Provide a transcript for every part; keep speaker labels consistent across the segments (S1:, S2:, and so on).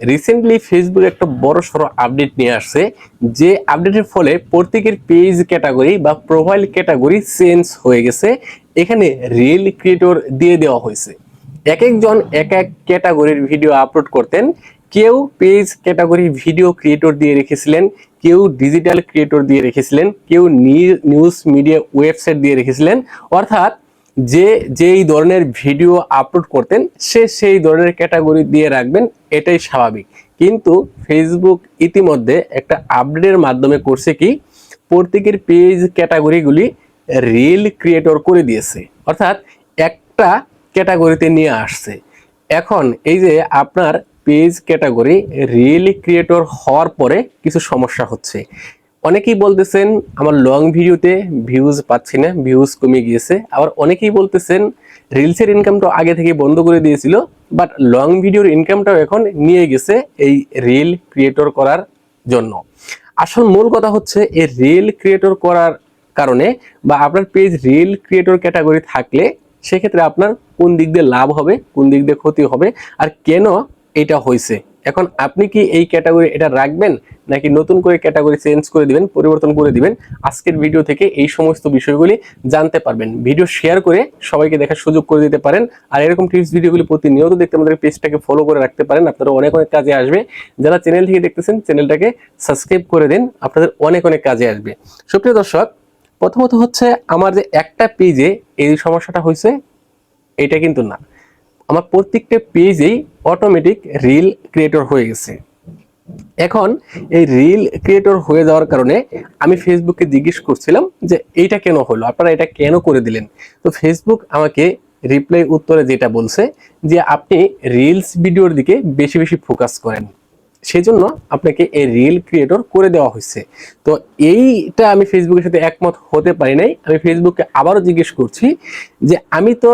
S1: Recently Facebook একটা বড় সড়ো আপডেট নিয়ে আসছে, যে আপডেটের ফলে প্রত্যেকের পেজ ক্যাটাগরি বা প্রোফাইল ক্যাটাগরি চেঞ্জ হয়ে গেছে। এখানে রিয়েল ক্রিয়েটর দিয়ে দেওয়া হয়েছে। এক একজন এক এক ক্যাটাগরির ভিডিও আপলোড করতেন। কেউ পেজ ক্যাটাগরি ভিডিও ক্রিয়েটর দিয়ে রেখেছিলেন, কেউ ডিজিটাল ক্রিয়েটর দিয়ে রেখেছিলেন, কেউ নিউজ মিডিয়া ওয়েবসাইট দিয়ে রেখেছিলেন। অর্থাৎ যে যেই ধরনের ভিডিও আপলোড করতেন, সে সেই ধরনের ক্যাটাগরি দিয়ে রাখবেন, এটাই স্বাভাবিক। কিন্তু ফেসবুক ইতিমধ্যে একটা আপডেটের মাধ্যমে করছে কি প্রত্যেকের পেজ ক্যাটাগরিগুলি রিল ক্রিয়েটর করে দিয়েছে। অর্থাৎ একটা ক্যাটাগরিতে নিয়ে আসছে। এখন এই যে আপনার পেজ ক্যাটাগরি রিয়েল ক্রিয়েটর হওয়ার পরে কিছু সমস্যা হচ্ছে। অনেকেই বলতেছেন, আমার লং ভিডিওতে ভিউজ পাচ্ছি না ভিউজ কমে গিয়েছে। আবার অনেকেই বলতেছেন রিলসের ইনকামটা আগে থেকে বন্ধ করে দিয়েছিল বাট লং ভিডিওর ইনকামটাও এখন নিয়ে গেছে এই রিল ক্রিয়েটর করার জন্য। আসল মূল কথা হচ্ছে, এই রিল ক্রিয়েটর করার কারণে বা আপনার পেজ রিল ক্রিয়েটর ক্যাটাগরি থাকলে সেক্ষেত্রে আপনার কোন দিক দিয়ে লাভ হবে, কোন দিক দিয়ে ক্ষতি হবে, আর কেন এটা হয়েছে? এখন আপনি কি এই ক্যাটাগরি এটা রাখবেন নাকি নতুন করে ক্যাটাগরি চেঞ্জ করে দিবেন, পরিবর্তন করে দিবেন? আজকের ভিডিও থেকে এই সমস্ত বিষয়গুলি জানতে পারবেন। ভিডিও শেয়ার করে সবাইকে দেখার সুযোগ করে দিতে পারেন। আর এরকম টিপস ভিডিওগুলি প্রতিনিয়ত দেখতে আমাদের পেজটাকে ফলো করে রাখতে পারেন। আপনারা অনেক অনেক কাজে আসবে। যারা চ্যানেল থেকে দেখতেছেন চ্যানেলটাকে সাবস্ক্রাইব করে দিন। আপনাদের অনেক অনেক কাজে আসবে। সুপ্রিয় দর্শক, প্রথমত হচ্ছে আমার যে একটা পেজে এই সমস্যাটা হয়েছে, এটা কিন্তু না। আমার প্রত্যেকটা পেজেই অটোমেটিক রিল ক্রিয়েটর হয়ে গেছে। এখন এই রিল ক্রিয়েটর হয়ে যাওয়ার কারণে আমি ফেসবুককে জিজ্ঞেস করছিলাম যে, এইটা কেন হলো? আপনারা এটা কেন করে দিলেন? তো ফেসবুক আমাকে রিপ্লাই উত্তরে যেটা বলছে যে, আপনি রিলস ভিডিওর দিকে বেশি বেশি ফোকাস করেন। সেই জন্য আপনাকে এই রিল ক্রিয়েটর করে দেওয়া হয়েছে। তো এইটা আমি ফেসবুকের সাথে একমত হতে পারি নাই। আমি ফেসবুককে আবারও জিজ্ঞেস করছি যে, আমি তো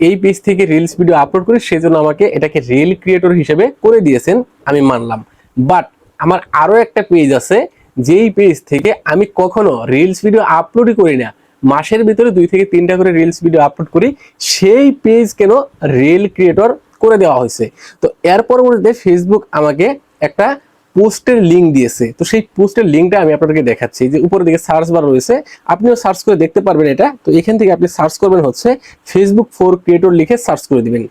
S1: এই পেজ থেকে রিলস ভিডিও আপলোড করি সেজন্য আমাকে এটাকে রিল ক্রিয়েটর হিসেবে করে দিয়েছেন আমি মানলাম। বাট আমার আরও একটা পেজ আছে, যেই পেজ থেকে আমি কখনো রিলস ভিডিও আপলোডই করি না। মাসের ভিতরে দুই থেকে তিনটা করে রিলস ভিডিও আপলোড করি, সেই পেজ কেন রিল ক্রিয়েটর করে দেওয়া হয়েছে? তো এর পরবর্তীতে ফেসবুক আমাকে একটা পোস্টের লিঙ্ক দিয়েছে। তো সেই পোস্টের লিঙ্কটা আমি আপনাদেরকে দেখাচ্ছি। যে উপরের দিকে সার্চ বার রয়েছে, আপনিও সার্চ করে দেখতে পারবেন এটা। তো এখান থেকে আপনি সার্চ করবেন হচ্ছে ফেসবুক ফর ক্রিয়েটর লিখে সার্চ করে দিবেন।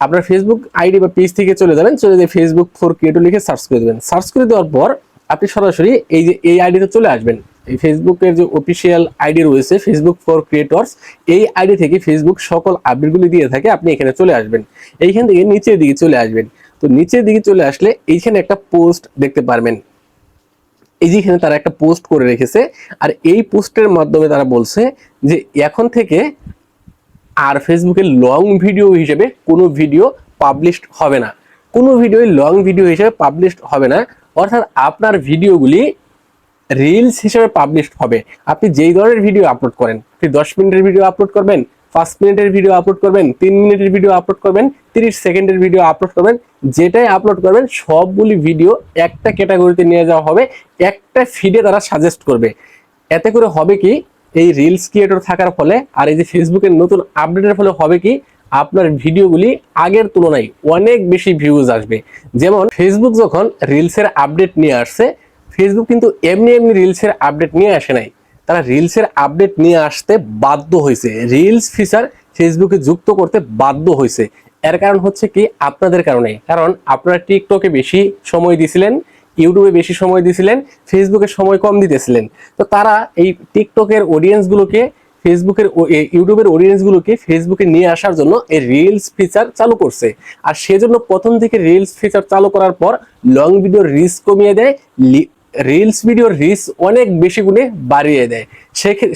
S1: আপনার ফেসবুক আইডি বা পেজ থেকে চলে যাবেন, চলে যেয়ে ফেসবুক ফর ক্রিয়েটর লিখে সার্চ করে দেবেন। সার্চ করে দেওয়ার পর আপনি সরাসরি এই যে এই আইডিতে চলে আসবেন। এই ফেসবুকের যে অফিসিয়াল আইডি রয়েছে ফেসবুক ফর ক্রিয়েটরস এই আইডি থেকে ফেসবুক সকল আপডেটগুলি দিয়ে থাকে, আপনি এখানে চলে আসবেন। এইখান থেকে নিচের দিকে চলে আসবেন। তো নিচের দিকে চলে আসলে এইখানে একটা পোস্ট দেখতে পারবেন। এই যেখানে তারা একটা পোস্ট করে রেখেছে, আর এই পোস্টের মাধ্যমে তারা বলছে যে এখন থেকে আর ফেসবুকে লং ভিডিও হিসেবে কোনো ভিডিও পাবলিশড হবে না। কোনো ভিডিও লং ভিডিও হিসেবে পাবলিশড হবে না, অর্থাৎ আপনার ভিডিওগুলি রিলস হিসেবে পাবলিশড হবে। আপনি যেই ধরনের ভিডিও আপলোড করেন, আপনি দশ মিনিটের ভিডিও আপলোড করবেন, পাঁচ মিনিটের ভিডিও আপলোড করবেন, তিন মিনিটের ভিডিও আপলোড করবেন তিরিশ সেকেন্ডের ভিডিও আপলোড করবেন, যেটাই আপলোড করবেন, সবগুলি ভিডিও একটা ক্যাটাগরিতে নিয়ে যাওয়া হবে, একটা ফিডে তারা সাজেস্ট করবে। এতে করে হবে কি, এই রিলস ক্রিয়েটর থাকার ফলে আর এই যে ফেসবুকের নতুন আপডেটের ফলে হবে কি, আপনার ভিডিওগুলি আগের তুলনায় অনেক বেশি ভিউজ আসবে। যেমন ফেসবুক যখন রিলসের আপডেট নিয়ে আসছে ফেসবুক কিন্তু এমনি এমনি রিলসের আপডেট নিয়ে আসে নাই। তারা রিলসের আপডেট নিয়ে আসতে বাধ্য হয়েছে রিলস ফিচার ফেসবুকে যুক্ত করতে বাধ্য হয়েছে এর কারণ হচ্ছে কি আপনাদের কারণে। কারণ আপনারা টিকটকে বেশি সময় দিছিলেন, ইউটিউবে বেশি সময় দিছিলেন, ফেসবুকে সময় কম দিতেছিলেন। তো তারা এই টিকটকের অডিয়েন্সগুলোকে ফেসবুকের ইউটিউবের অডিয়েন্সগুলোকে ফেসবুকে নিয়ে আসার জন্য এই রিলস ফিচার চালু করছে। আর সেজন্য প্রথম থেকে রিলস ফিচার চালু করার পর লং ভিডিওর রিস কমিয়ে দেয় রিলস ভিডিওর রিস অনেক বেশি গুণে বাড়িয়ে দেয়।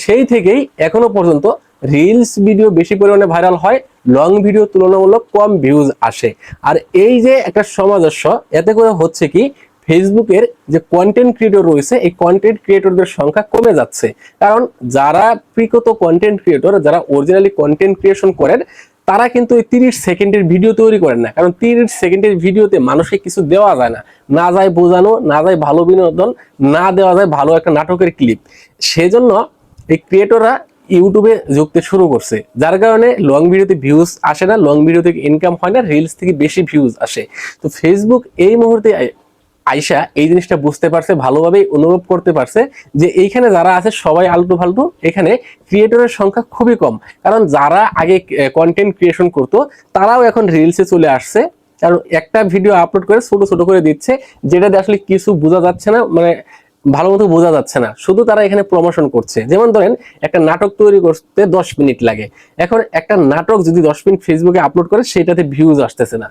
S1: সেই থেকেই এখনও পর্যন্ত রিলস ভিডিও বেশি পরিমাণে ভাইরাল হয় লং ভিডিও তুলনামূলক কম ভিউজ আসে। আর এই যে একটা সামঞ্জস্য, এতে করে হচ্ছে কি ফেসবুকের যে কন্টেন্ট ক্রিয়েটর রয়েছে, এই কন্টেন্ট ক্রিয়েটরদের সংখ্যা কমে যাচ্ছে। কারণ যারা প্রকৃত কন্টেন্ট ক্রিয়েটর যারা অরিজিনালি কন্টেন্ট ক্রিয়েশন করেন, তারা কিন্তু এই তিরিশ সেকেন্ডের ভিডিও তৈরি করেন না। কারণ তিরিশ সেকেন্ডের ভিডিওতে মানুষকে কিছু দেওয়া যায় না। না যায় বোঝানো, না যায় ভালো বিনোদন, না দেওয়া যায় ভালো একটা নাটকের ক্লিপ সেজন্য এই ক্রিয়েটররা ইউটিউবে যুক্তে শুরু করছে। যার কারণে লং ভিডিওতে ভিউজ আসে না লং ভিডিও থেকে ইনকাম হয় না রিলস থেকে বেশি ভিউজ আসে। তো ফেসবুক এই মুহূর্তে আইসা এই জিনিসটা বুঝতে পারছে, ভালোভাবেই অনুভব করতে পারছে যে এইখানে যারা আছে সবাই আলটু ফালতু, এখানে ক্রিয়েটরের সংখ্যা খুবই কম। কারণ যারা আগে কন্টেন্ট ক্রিয়েশন করতো, তারাও এখন রিলসে চলে আসছে। কারণ একটা ভিডিও আপলোড করে ছোট ছোট করে দিচ্ছে, যেটাতে আসলে কিছু বোঝা যাচ্ছে না। মানে ভালো মতো বোঝা যাচ্ছে না। শুধু তারা এখানে প্রমোশন করছে। যেমন ধরেন, একটা নাটক তৈরি করতে দশ মিনিট লাগে। এখন একটা নাটক যদি দশ মিনিট ফেসবুকে আপলোড করে সেটাতে ভিউজ আসতেছে না।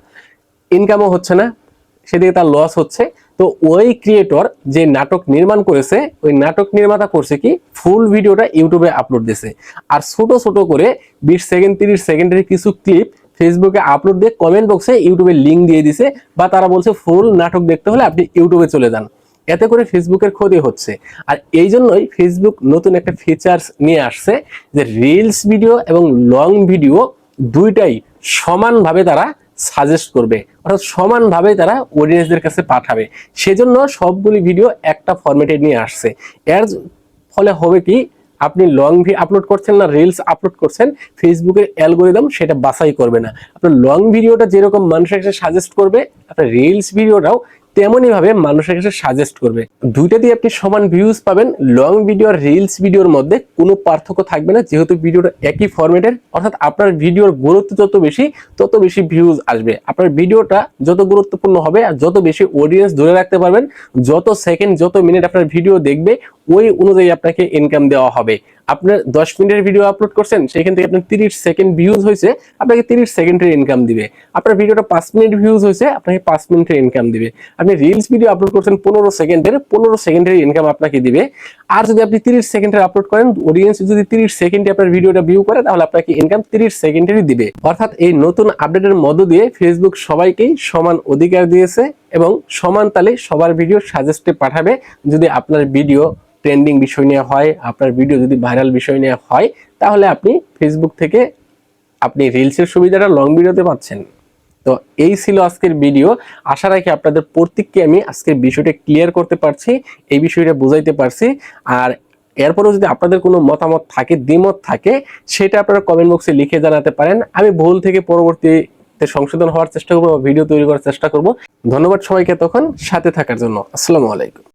S1: ইনকামও হচ্ছে না, সেদিকে তার লস হচ্ছে। তো ওই ক্রিয়েটর যে নাটক নির্মাণ করেছে, ওই নাটক নির্মাতা করছে কি ফুল ভিডিওটা ইউটিউবে আপলোড দিয়েছে। আর ছোট ছোট করে বিশ সেকেন্ড তিরিশ সেকেন্ডের কিছু ক্লিপ ফেসবুকে আপলোড দিয়ে কমেন্ট বক্সে ইউটিউবে লিঙ্ক দিয়ে দিছে বা তারা বলছে ফুল নাটক দেখতে হলে আপনি ইউটিউবে চলে যান। এতে করে ফেসবুকের ক্ষতি হচ্ছে। আর এই জন্যই ফেসবুক নতুন একটা ফিচার্স নিয়ে আসছে যে রিলস ভিডিও এবং লং ভিডিও দুইটাই সমানভাবে তারা সাজেস্ট করবে। অর্থাৎ সমানভাবে তারা অডিয়েন্সদের কাছে পাঠাবে। সেজন্য সবগুলি ভিডিও একটা ফরম্যাটে নিয়ে আসছে। এর ফলে হবে কি, আপনি লং ভি আপলোড করছেন না রিলস আপলোড করছেন, ফেসবুকের অ্যালগোরিদম সেটা বাছাই করবে না। আপনার লং ভিডিওটা যেরকম মানুষের কাছে সাজেস্ট করবে, আপনার রিলস ভিডিওটাও তেমনই ভাবে মানুষের কাছে সাজেস্ট করবে। দুইটা দিয়ে আপনি সমান ভিউজ পাবেন। লং ভিডিও আর রিলস ভিডিওর মধ্যে কোনো পার্থক্য থাকবে না। যেহেতু ভিডিওটা একই ফরম্যাটের অর্থাৎ আপনার ভিডিওর গুরুত্ব যত বেশি, তত বেশি ভিউজ আসবে। আপনার ভিডিওটা যত গুরুত্বপূর্ণ হবে আর যত বেশি অডিয়েন্স ধরে রাখতে পারবেন, যত সেকেন্ড যত মিনিট আপনার ভিডিও দেখবে, ওই অনুযায়ী আপনাকে ইনকাম দেওয়া হবে। আপনার দশ মিনিটের ভিডিও আপলোড করছেন, সেখান থেকে আপনার তিরিশ সেকেন্ড ভিউজ হয়েছে, আপনাকে তিরিশ সেকেন্ডের ইনকাম দিবে। আপনার ভিডিওটা পাঁচ মিনিট ভিউজ হয়েছে, আপনাকে পাঁচ মিনিটের ইনকাম দিবে। আপনি রিলস ভিডিও আপলোড করছেন পনেরো সেকেন্ডের পনেরো সেকেন্ডের ইনকাম আপনাকে দিবে। আর যদি আপনি তিরিশ সেকেন্ডের আপলোড করেন অডিয়েন্স যদি তিরিশ সেকেন্ডে আপনার ভিডিওটা ভিউ করে, তাহলে আপনাকে ইনকাম তিরিশ সেকেন্ডেরই দিবে। অর্থাৎ এই নতুন আপডেটের মধ্য দিয়ে ফেসবুক সবাইকেই সমান অধিকার দিয়েছে এবং সমান তালে সবার ভিডিও সাজেস্টে পাঠাবে। যদি আপনার ভিডিও ট্রেন্ডিং বিষয় নিয়ে হয়, আপনার ভিডিও যদি ভাইরাল বিষয় নিয়ে হয়, তাহলে আপনি ফেসবুক থেকে আপনি রিলসের সুবিধাটা লং ভিডিওতে পাচ্ছেন। তো এই ছিল আজকের ভিডিও আশা রাখি আপনাদের প্রত্যেককে আমি আজকের বিষয়টা ক্লিয়ার করতে পারছি, এই বিষয়টা বুঝাইতে পারছি। আর এরপরেও যদি আপনাদের কোনো মতামত থাকে, দ্বিমত থাকে, সেটা আপনারা কমেন্ট বক্সে লিখে জানাতে পারেন। আমি ভুল থেকে পরবর্তীতে সংশোধন হওয়ার চেষ্টা করব ভিডিও তৈরি করার চেষ্টা করব। ধন্যবাদ সবাইকে তখন, সাথে থাকার জন্য। আসসালামু আলাইকুম।